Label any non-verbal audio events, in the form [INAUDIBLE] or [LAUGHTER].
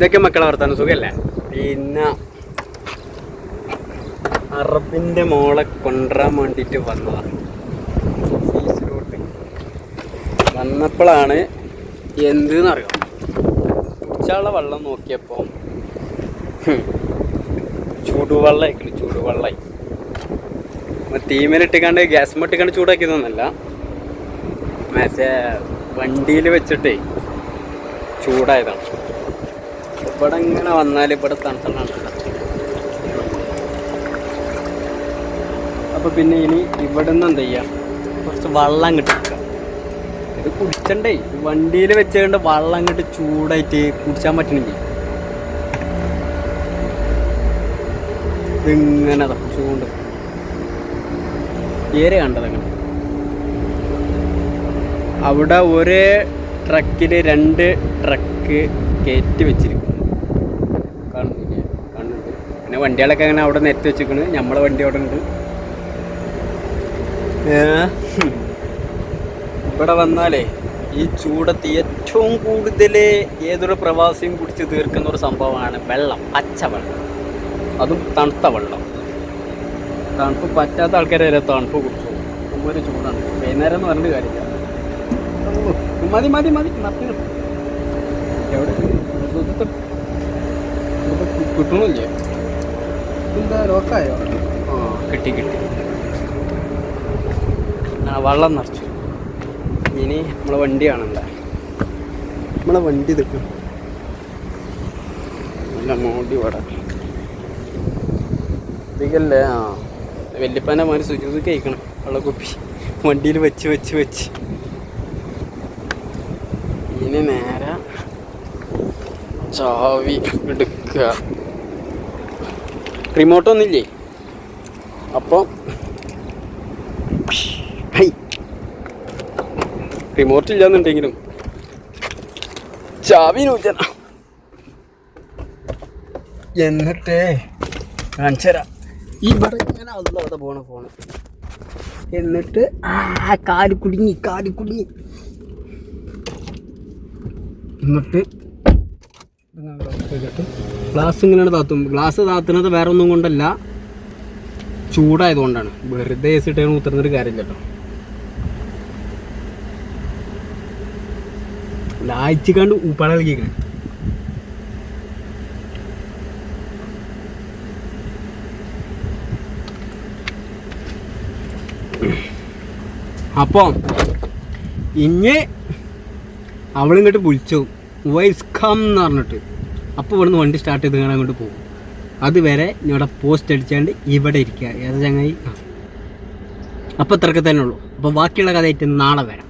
ഇതൊക്കെ മക്കളെ വർത്താനം സുഖല്ലേ? പിന്നെ അറബിന്റെ മോളെ കൊണ്ടുവരാൻ വേണ്ടിയിട്ട് വന്നതാണ് ഓഫീസിലോട്ട് വന്നപ്പോഴാണ് എന്തെന്നറിയാം? കുടിച്ചാനുള്ള വെള്ളം നോക്കിയപ്പോൾ ചൂടുവെള്ളമായിക്കണം ചൂടുവെള്ളമായി. തീമേലിട്ടിക്കാണ്ട് ഗ്യാസ് മട്ടിക്കാണ്ട് ചൂടാക്കിയതൊന്നല്ല മറ്റേ വണ്ടിയിൽ വെച്ചിട്ടേ ചൂടായതാണ്. ഇവിടെ ഇങ്ങനെ വന്നാൽ ഇവിടെ തണുത്തണാണ് അപ്പോൾ പിന്നെ ഇനി ഇവിടെ നിന്ന് എന്ത് ചെയ്യാം? കുറച്ച് വെള്ളം എടുക്കുക ഇത് കുടിച്ചണ്ടേ. വണ്ടിയിൽ വെച്ചുകൊണ്ട് വെള്ളം അങ്ങോട്ട് ചൂടായിട്ട് കുടിച്ചാൻ പറ്റണില്ലേ? ഇതിങ്ങനെ ചൂണ്ട് ഏറെ കണ്ടത് അങ്ങനെ അവിടെ ഒരേ ട്രക്കിൽ രണ്ട് ട്രക്ക് കയറ്റി കാണുന്നുണ്ട് പിന്നെ വണ്ടികളൊക്കെ അങ്ങനെ അവിടെ നിരത്തി വെച്ചിരിക്കണ്. നമ്മളെ വണ്ടി അവിടെ ഉണ്ട്. [LAUGHS] ഇവിടെ വന്നാലേ ഈ ചൂടത്ത് ഏറ്റവും കൂടുതൽ ഏതൊരു പ്രവാസിയും കുടിച്ച് തീർക്കുന്ന ഒരു സംഭവമാണ് വെള്ളം പച്ച വെള്ളം. അതും തണുത്ത വെള്ളം. തണുപ്പ് പറ്റാത്ത ആൾക്കാരെ വരെ തണുപ്പ് കുടിച്ചു ഒരു ചൂടാണ്. വൈകുന്നേരം എന്ന് പറഞ്ഞിട്ട് കാര്യമില്ല. മതി മതി മതി. മറ്റേ എവിടെ? കിട്ടണില്ലേ? എന്താ ലോക്കായോ? ഓ കിട്ടി കിട്ടി. ആ വള്ളം നിറച്ചു. ഇനി നമ്മളെ വണ്ടി കാണണ്ട? നമ്മളെ വണ്ടി നിൽക്കും നല്ല മോടി വട ഇതിക്കല്ലേ ആ വല്യപ്പന്റെ മാതിരി സുജൂത് കഴിക്കണം വെള്ളക്കുപ്പി വണ്ടിയിൽ വെച്ച് വെച്ച് വെച്ച്. ഇനി നേരെ ചാവി എടുക്കുക. റിമോട്ടൊന്നുമില്ലേ? അപ്പോൾ ഹൈ. റിമോട്ട് ഇല്ലാന്നുണ്ടെങ്കിലും ചാവി നൂറ്റന എന്നിട്ടേ കാണിച്ചുതരാം. ഇവിടെ ഇങ്ങനെ അല്ലാതെ പോണ ഫോണ് എന്നിട്ട് ആ കാൽ കുടുങ്ങി കാൽ കുടുങ്ങി. എന്നിട്ട് ഗ്ലാസ് ഇങ്ങനെയാണ് താത്തും ഗ്ലാസ് താത്തുന്നത് വേറെ ഒന്നും കൊണ്ടല്ല ചൂടായതുകൊണ്ടാണ്. വെറുതെ ഏസിട്ട് ഉത്തരുന്നൊരു കാര്യമില്ല കേട്ടോ ലായിച്ചിക്കാണ്ട് ഉപ്പാട കളിക്കണേ അപ്പോൾ ഇഞ്ഞ് അവളിങ്ങോട്ട് വിളിച്ചു. വൈസ്കം എന്ന് പറഞ്ഞിട്ട്. അപ്പോൾ ഇവിടുന്ന് വണ്ടി സ്റ്റാർട്ട് ചെയ്ത് കാണാൻ അങ്ങോട്ട് പോകും. അതുവരെ ഇവിടെ പോസ്റ്റ് അടിച്ചാണ്ട് ഇവിടെ ഇരിക്കുക. ഏതാ ചങ്ങായി? അപ്പോൾ ഇത്രയൊക്കെ തന്നെ ഉള്ളൂ. അപ്പോൾ ബാക്കിയുള്ള കഥയായിട്ട് നാളെ വരാം.